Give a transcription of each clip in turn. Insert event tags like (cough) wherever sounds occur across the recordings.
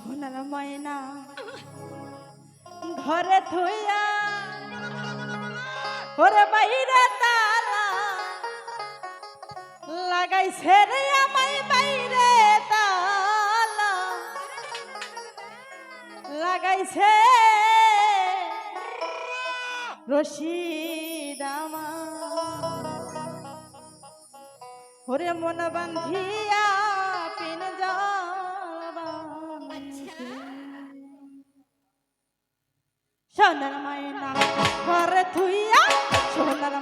সোনার ময়না। ঘরে থইয়া ওরে বাইরে তালা লাগাইছে রে আমায় বাইরে তালা। লাগাইছে রশিদামা ওরে মন বান্ধিয়া সোনার মায়না ঘরে থুইয়া সোনার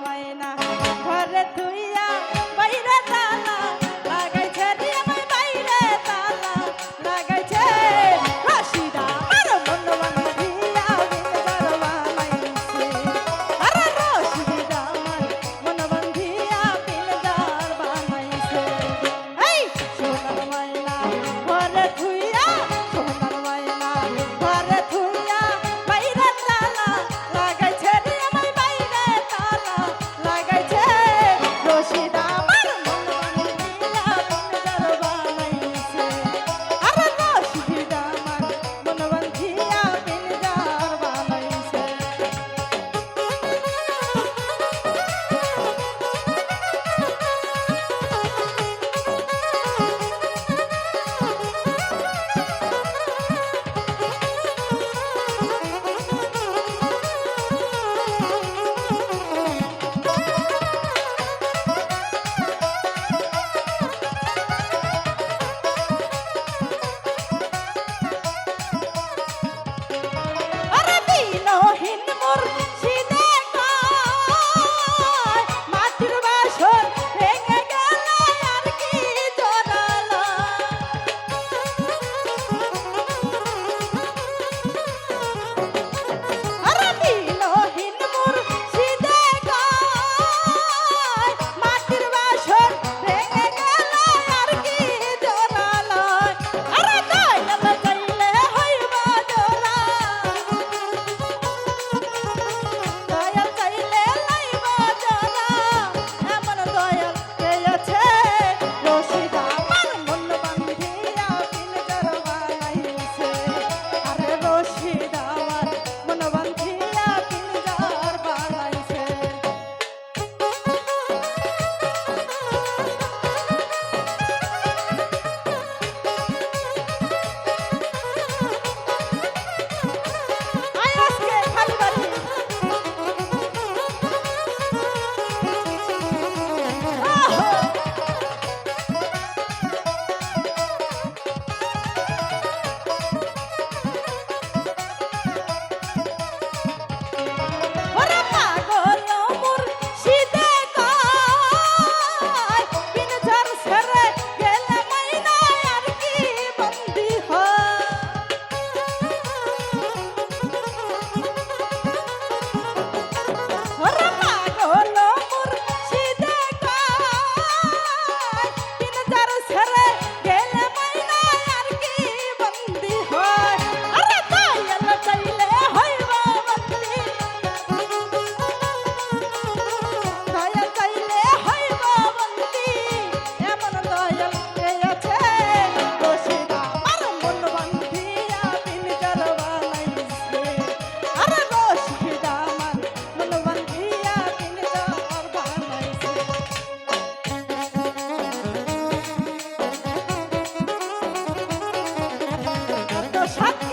啊 (laughs)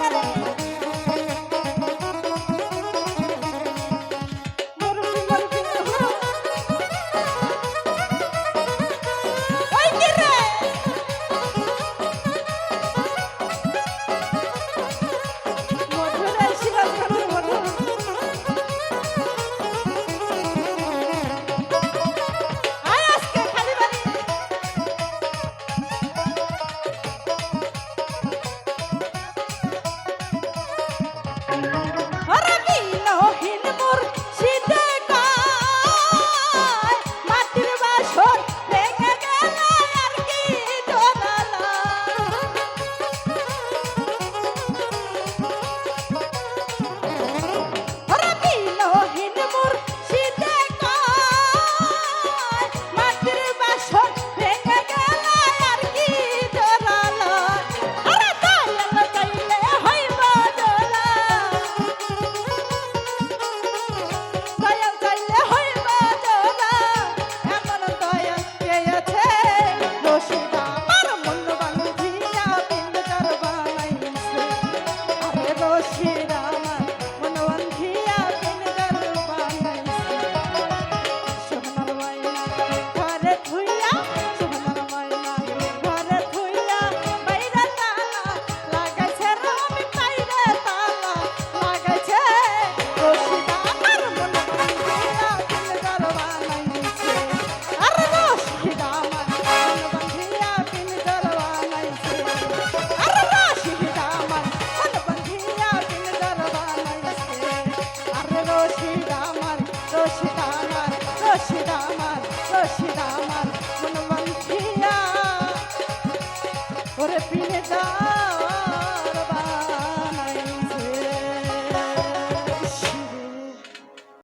ফিরে যা